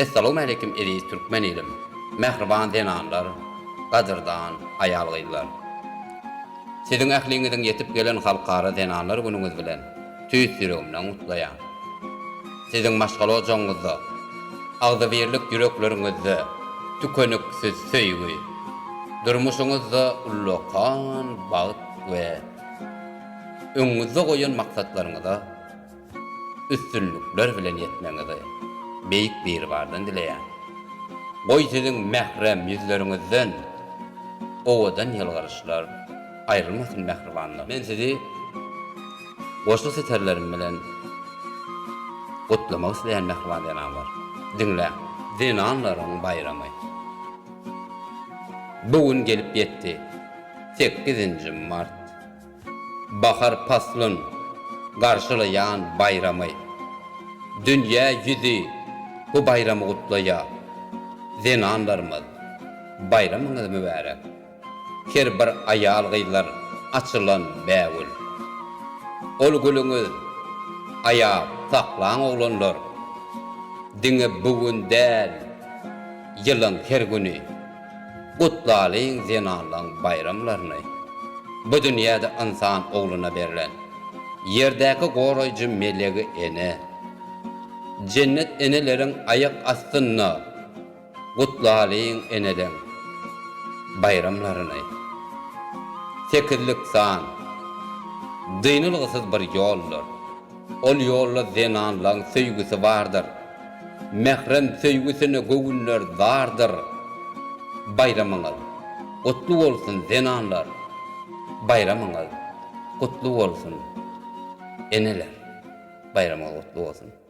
Assalamu alaykum edi Türkmen ilim. Mehriban denanlar, qadırdan ayalgylar. Sizin ähliňizden yetip gelen halkara denanlar günüňiz bilen tüýs ýüregimden mutlaýan. Sizin maşgal ojaňyzda, agda berlik ýürekleriňizde tükeniksiz söýgü, durmuşuňyzda ullokan bagyt we öňüňizde goýan maksatlaryňyza üstünlükler bilen yetmeňizi beýik bir bardan dileýän. Goý sizin mährem ýüzleriňizden owadan ýalgaryşlar aýrylmasyn mähribanlyk. Men sizi goşgy seterlerim bilen gutlamak isleýän mähriban denan var. Dinle, dinanlaryň bayramy. Bugün gelip yetti. 8. Mart. Bahar paslın garşılayan bayramı. Dünya yüzü bu bayramı kutlaya. Zenanlarımız bayramınız mübarek. Her bir ayal gıylar açılan bäwül. Ol gülüňiz aya saklan oğlanlar. Diňe bugün däl ýylyň her güni gutlalyň zenanlaň bayramlaryny. Bu dünýäde insan ogluna berilen yerdäki goraýjy melegi ene cennet eneleriň ayak astyna gutlalyň eneden bayramlaryny tekillik san dynylgysyz bir ýoldur ol ýolda zenanlaň söýgüsi bardyr mehrem söýgüsine göwünler dardyr bayramyňyz gutlu bolsun zenanlar. Bayramyňyz gutlu bolsun eneler. Bayramyňyz gutlu bolsun